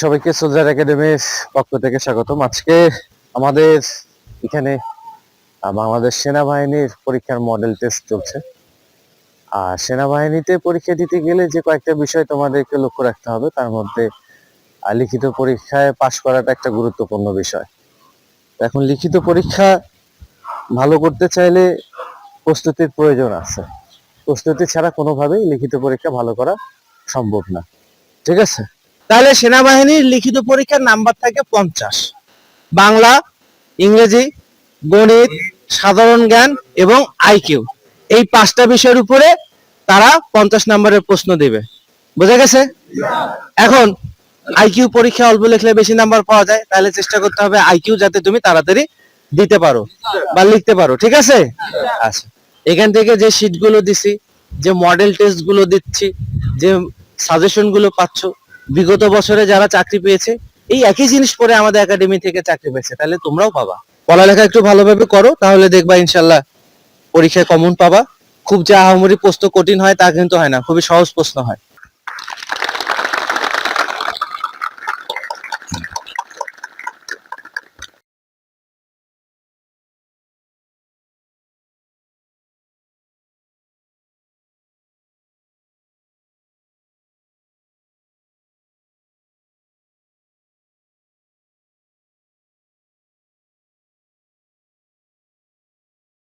সবাইকে সোলজার একাডেমির পক্ষ থেকে স্বাগতম। আজকে আমাদের এখানে বাংলাদেশ সেনাবাহিনীর পরীক্ষার মডেল টেস্ট চলছে। আর সেনাবাহিনীতে পরীক্ষা দিতে গেলে যে কয়েকটা বিষয় তোমাদেরকে লক্ষ্য রাখতে হবে, তার মধ্যে লিখিত পরীক্ষায় পাশ করাটা একটা গুরুত্বপূর্ণ বিষয়। এখন লিখিত পরীক্ষা ভালো করতে চাইলে প্রস্তুতির প্রয়োজন আছে। প্রস্তুতি ছাড়া কোনোভাবেই লিখিত পরীক্ষা ভালো করা সম্ভব না। ঠিক আছে? তাহলে সেনাবাহিনীর লিখিত পরীক্ষার নাম্বার থাকে পঞ্চাশ। বাংলা, ইংরেজি, গণিত, সাধারণ জ্ঞান এবং আইকিউ এই পাঁচটা বিষয়ের উপরে তারা পঞ্চাশ নম্বরের প্রশ্ন দেবে। বোঝা গেছে? এখন আইকিউ পরীক্ষা অল্প লিখলে বেশি নাম্বার পাওয়া যায়, তাহলে চেষ্টা করতে হবে আইকিউ যাতে তুমি তাড়াতাড়ি দিতে পারো বা লিখতে পারো, ঠিক আছে? আচ্ছা। এখান থেকে যে শীটগুলো দিছি, যে মডেল টেস্টগুলো দিচ্ছি, যে সাজেশনগুলো পাচ্ছ বিগত বছরে যারা চাকরি পেয়েছে, এই একই জিনিস পরে আমাদের একাডেমি থেকে চাকরি পেয়েছে। তাহলে তোমরাও পাবা। পড়ালেখা একটু ভালোভাবে করো, তাহলে দেখবা ইনশাল্লাহ পরীক্ষায় কমন পাবা। খুব যে আহামরি প্রশ্ন কঠিন হয়, তা কিন্তু হয় না। খুবই সহজ প্রশ্ন হয়।